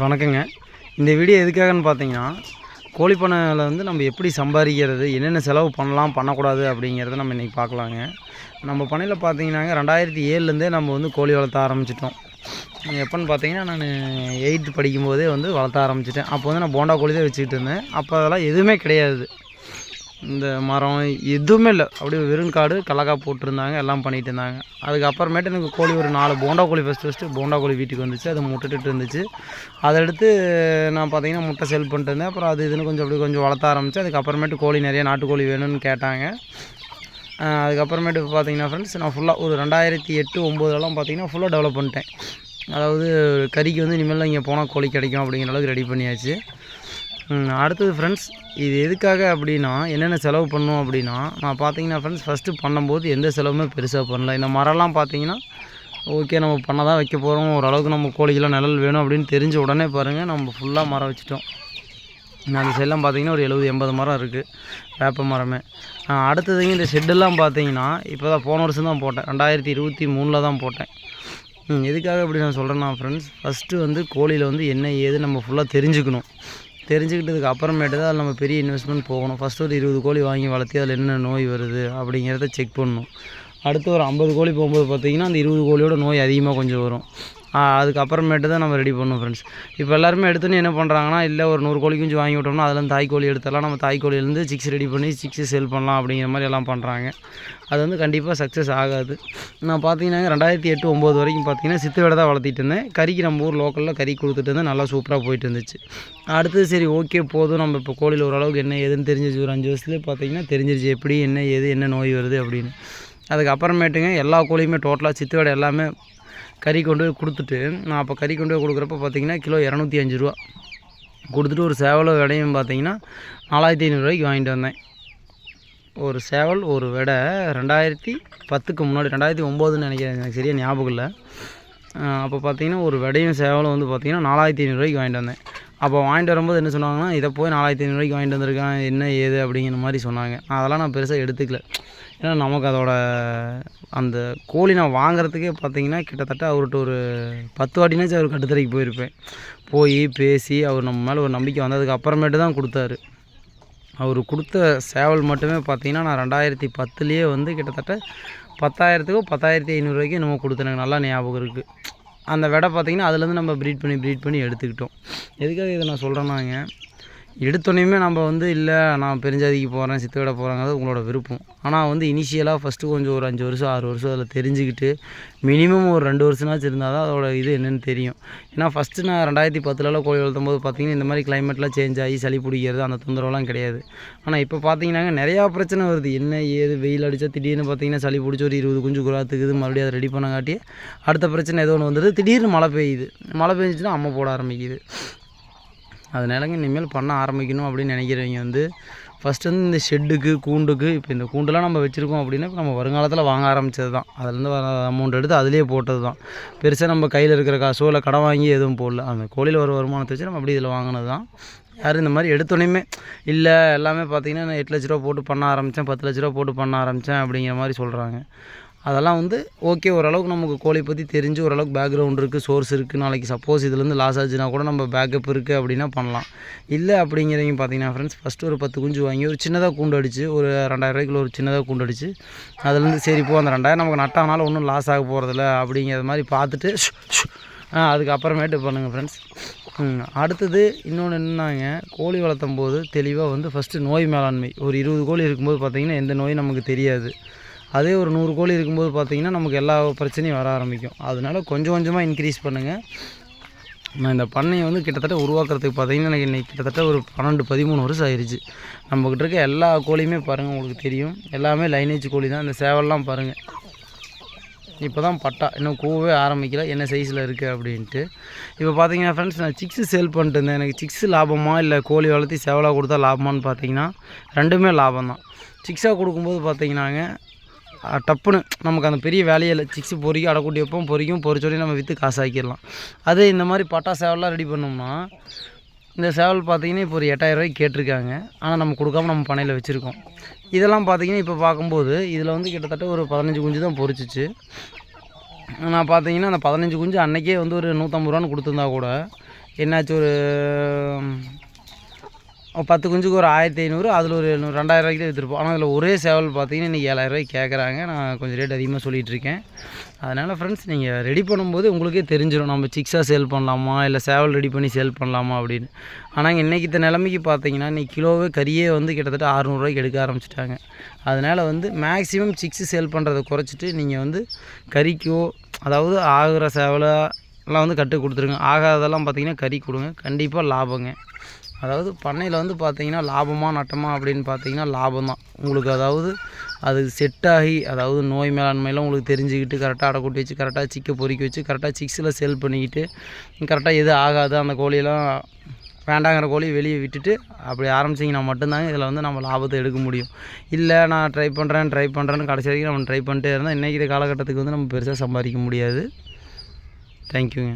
Friends வணக்கங்க. இந்த video எதுக்காகன்னு பார்த்தீங்கன்னா கோழி பண்ணையில் வந்து நம்ம எப்படி சம்பாதிக்கிறது என்னென்ன செலவு பண்ணலாம் பண்ணக்கூடாது அப்படிங்கிறத நம்ம இன்றைக்கி பார்க்கலாங்க. நம்ம பண்ணையில் பார்த்தீங்கன்னாங்க ரெண்டாயிரத்தி ஏழுலேருந்தே நம்ம வந்து கோழி வளர்த்த ஆரம்பிச்சிட்டோம். எப்போன்னு பார்த்தீங்கன்னா நான் எயித்து படிக்கும்போதே வந்து வளர்த்த ஆரம்பிச்சிட்டேன். அப்போ வந்து நான் போண்டா கோழி தான் வச்சுக்கிட்டு இருந்தேன். அப்போ அதெல்லாம் எதுவுமே கிடையாது. இந்த மரம் எதுவுமே இல்லை. அப்படியே வெறும் காடு கலக்கா போட்டிருந்தாங்க எல்லாம் பண்ணிட்டு இருந்தாங்க. அதுக்கப்புறமேட்டு எனக்கு கோழி ஒரு நாலு போண்டா கோழி ஃபஸ்ட்டு ஃபஸ்ட்டு போண்டா கோழி வீட்டுக்கு வந்துச்சு. அது முட்டைட்டு இருந்துச்சு. அதை எடுத்து நான் பார்த்தீங்கன்னா முட்டை செல் பண்ணிட்டு இருந்தேன். அப்புறம் அது இதுன்னு கொஞ்சம் அப்படியே கொஞ்சம் வளர்த்த ஆரம்பிச்சு அதுக்கப்புறமேட்டு கோழி நிறைய நாட்டுக்கோழி வேணும்னு கேட்டாங்க. அதுக்கப்புறமேட்டு பார்த்தீங்கன்னா ஃப்ரெண்ட்ஸ் நான் ஃபுல்லாக ஒரு ரெண்டாயிரத்தி எட்டு ஒம்போதுலலாம் பார்த்தீங்கன்னா ஃபுல்லாக டெவலப் பண்ணிட்டேன். அதாவது கறிக்கு வந்து இனிமேல் இங்கே போனால் கோழி கிடைக்கும் அப்படிங்கிற அளவுக்கு ரெடி பண்ணியாச்சு. அடுத்தது ஃப்ரெண்ட்ஸ் இது எதுக்காக அப்படின்னா என்னென்ன செலவு பண்ணோம் அப்படின்னா நான் பார்த்தீங்கன்னா ஃப்ரெண்ட்ஸ் ஃபஸ்ட்டு பண்ணும்போது எந்த செலவுமே பெருசாக பண்ணல. இந்த மரம்லாம் பார்த்தீங்கன்னா ஓகே நம்ம பண்ண தான் வைக்க போகிறோம் ஓரளவுக்கு நம்ம கோழிக்கெல்லாம் நிழல் வேணும் அப்படின்னு தெரிஞ்ச உடனே பாருங்கள் நம்ம ஃபுல்லாக மரம் வச்சுட்டோம். நான் அந்த செல்லாம் பார்த்தீங்கன்னா ஒரு எழுபது எண்பது மரம் இருக்குது வேப்ப மரமே. அடுத்ததுங்க இந்த ஷெட்டெல்லாம் பார்த்தீங்கன்னா இப்போ தான் போன வருஷம் தான் போட்டேன். ரெண்டாயிரத்தி இருபத்தி மூணில் தான் போட்டேன். எதுக்காக இப்படி நான் சொல்கிறேன்னா ஃப்ரெண்ட்ஸ் ஃபஸ்ட்டு வந்து கோழியில் வந்து என்ன ஏது நம்ம ஃபுல்லாக தெரிஞ்சுக்கணும். தெரிஞ்சுக்கிட்டதுக்கு அப்புறமேட்டு தான் அதில் நம்ம பெரிய இன்வெஸ்ட்மெண்ட் போகணும். ஃபஸ்ட்டு ஒரு இருபது கோழி வாங்கி வளர்த்தி அதில் என்ன நோய் வருது அப்படிங்கிறத செக் பண்ணணும். அடுத்து ஒரு ஐம்பது கோழி போகும்போது பார்த்தீங்கன்னா அந்த இருபது கோழியோட நோய் அதிகமாக கொஞ்சம் வரும். அதுக்கப்புறமேட்டு தான் நம்ம ரெடி பண்ணணும் ஃப்ரெண்ட்ஸ் இப்போ எல்லாருமே எடுத்துன்னு என்ன பண்ணுறாங்கன்னா இல்லை ஒரு நூறு கோழி குஞ்சு வாங்கி விட்டோம்னா அதில் தாய் கோழி எடுத்துடலாம். நம்ம தாய் கோழியிலேருந்து சிக்ஸ் ரெடி பண்ணி சிக்ஸு செல் பண்ணலாம் அப்படிங்கிற மாதிரி எல்லாம் பண்ணுறாங்க அது வந்து கண்டிப்பாக சக்ஸஸ் ஆகாது. நான் பார்த்தீங்கன்னா ரெண்டாயிரத்தி எட்டு ஒம்பது வரைக்கும் பார்த்தீங்கன்னா சித்து வேடை தான் வளர்த்திட்டு இருந்தேன். கறிக்கு நம்ம ஊர் லோக்கலில் கறி கொடுத்துட்டு இருந்தேன் நல்லா சூப்பராக போயிட்டு இருந்துச்சு. அடுத்தது சரி ஓகே போதும். நம்ம இப்போ கோழியில் ஓரளவுக்கு என்ன ஏதுன்னு தெரிஞ்சிச்சு ஒரு அஞ்சு வருஷத்துலேயே பார்த்தீங்கன்னா தெரிஞ்சிருச்சு. எப்படி என்ன ஏது என்ன நோய் வருது அப்படின்னு. அதுக்கப்புறமேட்டுங்க எல்லா கோழியுமே டோட்டலாக சித்து எல்லாமே கறி கொண்டு போய் கொடுத்துட்டு நான் அப்போ கறி கொண்டு போய் கொடுக்குறப்ப பார்த்தீங்கன்னா கிலோ இரநூத்தி அஞ்சு ரூபா. கொடுத்துட்டு ஒரு சேவலை விடையும் பார்த்தீங்கன்னா நாலாயிரத்தி ஐநூறுரூவாய்க்கு வாங்கிட்டு வந்தேன். ஒரு சேவல் ஒரு விடை ரெண்டாயிரத்தி பத்துக்கு முன்னாடி ரெண்டாயிரத்தி ஒம்போதுன்னு நினைக்கிறேன் எனக்கு சரியாக ஞாபகம் இல்லை. அப்போ பார்த்தீங்கன்னா ஒரு விடையும் சேவலும் வந்து பார்த்தீங்கன்னா நாலாயிரத்தி ஐநூறுரூவாய்க்கு வாங்கிட்டு வந்தேன். அப்போ வாங்கிட்டு வரும்போது என்ன சொன்னாங்கன்னா இதை போய் நாலாயிரத்தி ஐநூறுரூவாய்க்கு வாங்கிட்டு வந்திருக்கேன் என்ன ஏது அப்படிங்கிற மாதிரி சொன்னாங்க. அதெல்லாம் நான் பெருசாக எடுத்துக்கல. ஏன்னா நமக்கு அதோட அந்த கோழி நான் வாங்குறதுக்கே பார்த்தீங்கன்னா கிட்டத்தட்ட அவர்கிட்ட ஒரு பத்து வாட்டினாச்சும் அவர் கட்டுத்தரைக்கு போயிருப்பேன். போய் பேசி அவர் நம்ம மேலே ஒரு நம்பிக்கை வந்ததுக்கு அப்புறமேட்டு தான் கொடுத்தாரு. அவர் கொடுத்த சேவல் மட்டுமே பார்த்தீங்கன்னா நான் ரெண்டாயிரத்தி பத்துலேயே வந்து கிட்டத்தட்ட பத்தாயிரத்துக்கோ பத்தாயிரத்தி ஐநூறுரூவாய்க்கு என்னமோ கொடுத்தேன். நல்லா ஞாபகம் இருக்குது அந்த விடை பார்த்தீங்கன்னா அதுலேருந்து நம்ம ப்ரீட் பண்ணி ப்ரீட் பண்ணி எடுத்துக்கிட்டோம். எதுக்காக இதை நான் சொல்கிறேன்னாங்க எடுத்தோடனையுமே நம்ம வந்து இல்லை நான் பெருஞ்சாதிக்கு போகிறேன் சித்து விட போகிறாங்கிறது உங்களோட விருப்பம். ஆனால் வந்து இனிஷியலாக ஃபஸ்ட்டு கொஞ்சம் ஒரு அஞ்சு வருஷம் ஆறு வருஷம் அதில் தெரிஞ்சுக்கிட்டு மினிமம் ஒரு ரெண்டு வருஷம்னாச்சும் இருந்தால் தான் அதோட இது என்னென்னு தெரியும். ஏன்னா ஃபஸ்ட்டு நான் ரெண்டாயிரத்தி பத்துலலாம் கோழி வளர்த்தும் போது பார்த்தீங்கன்னா இந்த மாதிரி கிளைமேட்லாம் சேஞ்ச் ஆகி சளி பிடிக்கிறது அந்த தொந்தரவுலாம் கிடையாது. ஆனால் இப்போ பார்த்தீங்கன்னாங்க நிறையா பிரச்சனை வருது. என்ன ஏது வெயில் அடித்தா திடீர்னு பார்த்தீங்கன்னா சளி பிடிச்சி ஒரு இருபது குஞ்சு குறாத்துக்குது மறுபடியும் அதை ரெடி பண்ணங்காட்டி அடுத்த பிரச்சனை ஏதோ ஒன்று வந்துடுது. திடீர்னு மழை பெய்யுது. மழை பெஞ்சிச்சுன்னா அம்மை போட ஆரம்பிக்குது. அதனாலங்க இனிமேல் பண்ண ஆரம்பிக்கணும் அப்படின்னு நினைக்கிறவங்க வந்து ஃபஸ்ட்டு வந்து இந்த ஷெட்டுக்கு கூண்டுக்கு இப்போ இந்த கூண்டுலாம் நம்ம வச்சுருக்கோம் அப்படின்னா இப்போ நம்ம வருங்காலத்தில் வாங்க ஆரம்பித்தது தான். அதுலேருந்து வர அமௌண்ட் எடுத்து அதிலே போட்டது தான். பெருசாக நம்ம கையில் இருக்கிற காசோ இல்லை கடன் வாங்கி எதுவும் போடல. அந்த கோழியில் வர வருமானத்தை வச்சு நம்ம அப்படி இதில் வாங்கினது தான். யாரும் இந்த மாதிரி எடுத்தோடனே இல்லை எல்லாமே பார்த்தீங்கன்னா நான் எட்டு லட்ச ரூபா போட்டு பண்ண ஆரம்பித்தேன் பத்து லட்ச ரூபா போட்டு பண்ண ஆரம்பித்தேன் அப்படிங்கிற மாதிரி சொல்கிறாங்க அதெல்லாம் வந்து ஓகே ஓரளவுக்கு நமக்கு கோழி பற்றி தெரிஞ்சு ஓரளவுக்கு பேக்ரவுண்ட் இருக்குது சோர்ஸ் இருக்குது நாளைக்கு சப்போஸ் இதுலேருந்து லாஸ் ஆச்சுன்னா கூட நம்ம பேக்கப் இருக்குது அப்படின்னா பண்ணலாம். இல்லை அப்படிங்கிறவங்க பார்த்தீங்கன்னா ஃப்ரெண்ட்ஸ் ஃபஸ்ட்டு ஒரு பத்து குஞ்சு வாங்கி ஒரு சின்னதாக கூண்டு அடிச்சு ஒரு ரெண்டாயிரரூவாய்க்குள்ள ஒரு சின்னதாக கூண்டு அடிச்சு அதுலேருந்து சரி போ அந்த ரெண்டாயிரம் நமக்கு நட்டானாலும் ஒன்றும் லாஸ் ஆக போகிறதில்ல அப்படிங்கிற மாதிரி பார்த்துட்டு ஆ, அதுக்கப்புறமேட்டு பண்ணுங்கள் ஃப்ரெண்ட்ஸ் அடுத்தது இன்னொன்று என்னன்னாங்க கோழி வளர்த்தும் போது தெளிவாக வந்து ஃபஸ்ட்டு நோய் மேலாண்மை. ஒரு இருபது கோழி இருக்கும்போது பார்த்திங்கன்னா எந்த நோயும் நமக்கு தெரியாது. அதே ஒரு நூறு கோழி இருக்கும்போது பார்த்தீங்கன்னா நமக்கு எல்லா பிரச்சனையும் வர ஆரம்பிக்கும். அதனால கொஞ்சம் கொஞ்சமாக இன்க்ரீஸ் பண்ணுங்கள் நான் இந்த பண்ணையை வந்து கிட்டத்தட்ட உருவாக்குறதுக்கு பார்த்தீங்கன்னா எனக்கு இன்றைக்கி கிட்டத்தட்ட ஒரு பன்னெண்டு பதிமூணு வருஷம் ஆயிடுச்சு நம்மக்கிட்ட இருக்க எல்லா கோழியுமே பாருங்கள் உங்களுக்கு தெரியும். எல்லாமே லைனேஜ் கோழி தான். இந்த சேவல்லாம் பாருங்கள் இப்போ தான் பட்டா. இன்னும் கூவே ஆரம்பிக்கல. என்ன சைஸில் இருக்குது அப்படின்ட்டு. இப்போ பார்த்தீங்கன்னா ஃப்ரெண்ட்ஸ் நான் சிக்ஸு சேல் பண்ணிட்டு இருந்தேன். எனக்கு சிக்ஸு லாபமா இல்லை கோழி வளர்த்தி சேவலாக கொடுத்தா லாபமான்னு பார்த்தீங்கன்னா ரெண்டுமே லாபம் தான் சிக்ஸாக கொடுக்கும்போது பார்த்தீங்கன்னாங்க டப்புன்னு நமக்கு அந்த பெரிய வேலையே இல்லை. சிக்ஸு பொறிக்கும் அடைக்குட்டி வைப்போம் பொறிக்கும் பொறிச்சோடனே நம்ம விற்று காசாக்கிடலாம் அதே இந்த மாதிரி பட்டா சேவலாம் ரெடி பண்ணோம்னா இந்த சேவல் பார்த்தீங்கன்னா இப்போ ஒரு எட்டாயிரரூவாய்க்கு கேட்டிருக்காங்க. ஆனால் நம்ம கொடுக்காம நம்ம பண்ணையில் வச்சுருக்கோம். இதெல்லாம் பார்த்தீங்கன்னா இப்போ பார்க்கும்போது இதில் வந்து கிட்டத்தட்ட ஒரு பதினஞ்சு குஞ்சு தான் பொறிச்சிச்சு. நான் பார்த்தீங்கன்னா அந்த பதினஞ்சு குஞ்சு அன்றைக்கே வந்து ஒரு நூற்றம்பது ரூபான்னு கொடுத்துருந்தா கூட என்னாச்சு ஒரு பத்து குஞ்சுக்கு ஒரு ஆயிரத்தி ஐநூறு அதில் ஒரு எழுநூறு ரெண்டாயிரம் ரூபாய்க்கு தான் விற்றுருப்போம் ஆனால் அதில் ஒரே சேவல் பார்த்தீங்கன்னா இன்றைக்கி ஏழாயிரரூவாய்க்கு கேட்குறாங்க நான் கொஞ்சம் ரேட் அதிகமாக சொல்லிகிட்டு இருக்கேன். அதனால் ஃப்ரெண்ட்ஸ் நீங்கள் ரெடி பண்ணும்போது உங்களுக்கே தெரிஞ்சிடும் நம்ம சிக்ஸாக சேல் பண்ணலாமா? இல்லை சேவல் ரெடி பண்ணி சேல் பண்ணலாமா அப்படின்னு. ஆனால் இன்றைக்கி இந்த நிலைமைக்கு பார்த்தீங்கன்னா இன்றைக்கி கிலோவே கறியே வந்து கிட்டத்தட்ட அறநூறுவாய்க்கு எடுக்க ஆரம்பிச்சிட்டாங்க. அதனால் வந்து மேக்ஸிமம் சிக்ஸு சேல் பண்ணுறதை குறைச்சிட்டு நீங்கள் வந்து கறிக்கோ அதாவது ஆகிற சேவலை எல்லாம் வந்து கட்டு கொடுத்துருங்க. ஆகாததெல்லாம் பார்த்தீங்கன்னா கறி கொடுங்க. கண்டிப்பாக லாபங்க. அதாவது பண்ணையில் வந்து பார்த்தீங்கன்னா லாபமாக நட்டமா அப்படின்னு பார்த்தீங்கன்னா லாபம் தான் உங்களுக்கு அதாவது அது செட் ஆகி அதாவது நோய் மேலாண்மையெல்லாம் உங்களுக்கு தெரிஞ்சுக்கிட்டு கரெக்டாக அடை கொட்டி வச்சு கரெக்டாக சிக்கை பொறிக்க வச்சு கரெக்டாக சிக்ஸில் செல் பண்ணிக்கிட்டு கரெக்டாக எது ஆகாது. அந்த கோழியெல்லாம் வேண்டாங்கிற கோழியை வெளியே விட்டுட்டு அப்படி ஆரம்பிச்சிங்கன்னா மட்டும்தாங்க இதில் வந்து நம்ம லாபத்தை எடுக்க முடியும். இல்லை நான் ட்ரை பண்ணுறேன் ட்ரை பண்ணுறேன்னு கடைசி வரைக்கும் நம்ம ட்ரை பண்ணிட்டே இருந்தால் இன்றைக்கி காலகட்டத்துக்கு வந்து நம்ம பெருசாக சம்பாதிக்க முடியாது. தேங்க்யூங்க